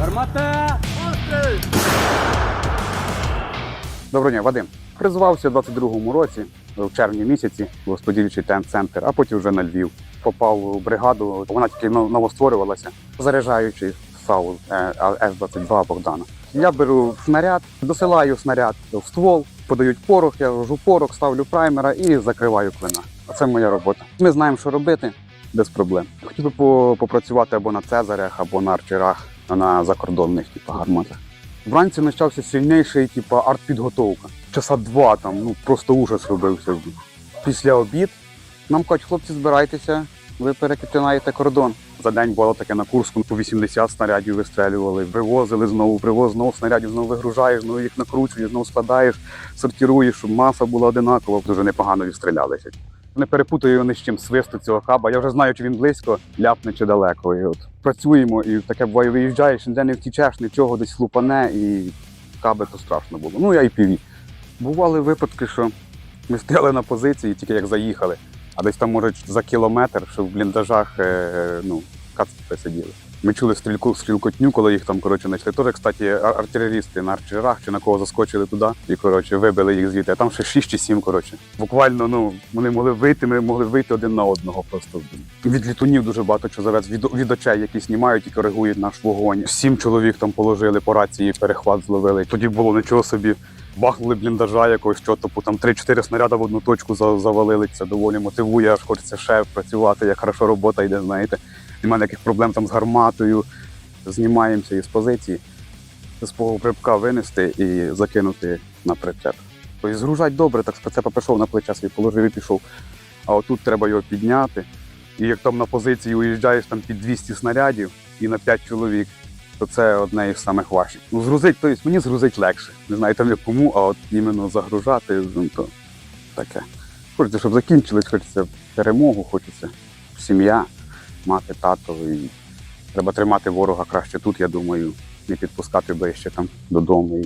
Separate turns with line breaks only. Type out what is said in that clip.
Гармата!
Доброго дня, Вадим. Призвався у 22-му році, в червні місяці, в розподільчий центр, а потім вже на Львів. Попав у бригаду, вона тільки новостворювалася, заряджаючи САУ е, С-22 Богдана. Я беру снаряд, досилаю снаряд в ствол, подають порох, я вожу порох, ставлю праймера і закриваю клина. Це моя робота. Ми знаємо, що робити без проблем. Хотів би попрацювати або на Цезарях, або на арчерах, на закордонних типу, гарматах. Вранці почався сильніший, типу, артпідготовка. Часа два там, ну просто ужас робився. Після обід нам кажуть, хлопці, збирайтеся, ви перекинаєте кордон. За день було таке на Курську, по 80 снарядів вистрелювали, привозили знову, привоз знову снарядів, знову вигружаєш, знову їх накручуєш, знову складаєш, сортируєш, щоб маса була одинакова. Дуже непогано відстрілялися. Не перепутаю його ні з чим свисту цього хаба. Я вже знаю, чи він близько, ляпне чи далеко. І от працюємо, і таке буває, виїжджаєш, ніде не втічеш, нічого десь лупане, і каби то страшно було. Ну я і піві. Бували випадки, що ми стояли на позиції, тільки як заїхали, а десь там, може, за кілометр, що в бліндажах е, ну, кацпи сиділи. Ми чули стрільку, стрілкотню, коли їх там коротше знайшли. Теж, кстати, артилерісти на арчерах чи на кого заскочили туди і коротше вибили їх звідти. А там ще 6 чи 7, коротше. Буквально ну вони могли вийти, ми могли вийти один на одного. Просто від літунів дуже багато що завез від, від очей, які знімають і коригують наш вогонь. Сім чоловік там положили по рації, перехват зловили. Тоді було нічого собі. Бахнули бліндажа якогось, що типу там 3-4 снаряди в одну точку за- завалили. Це доволі мотивує, аж хочеться ще працювати, як хорошо робота йде, знаєте. Немає ніяких проблем там з гарматою. Знімаємося із позиції, з погребка винести і закинути на прицеп. Тобто згружать добре, так з прицепа пішов на плече свій положив і пішов. А отут треба його підняти. І як там на позиції уїжджаєш там під 200 снарядів і на 5 чоловік, то це одне із самих важчих. Ну, згрузить, тобто мені згрузить легше. Не знаю там як кому, а от іменно загружати, ну, то таке. Хочеться, щоб закінчилось, хочеться перемогу, хочеться сім'я, мати, тато. І треба тримати ворога краще тут, я думаю, не підпускати ближче там додому.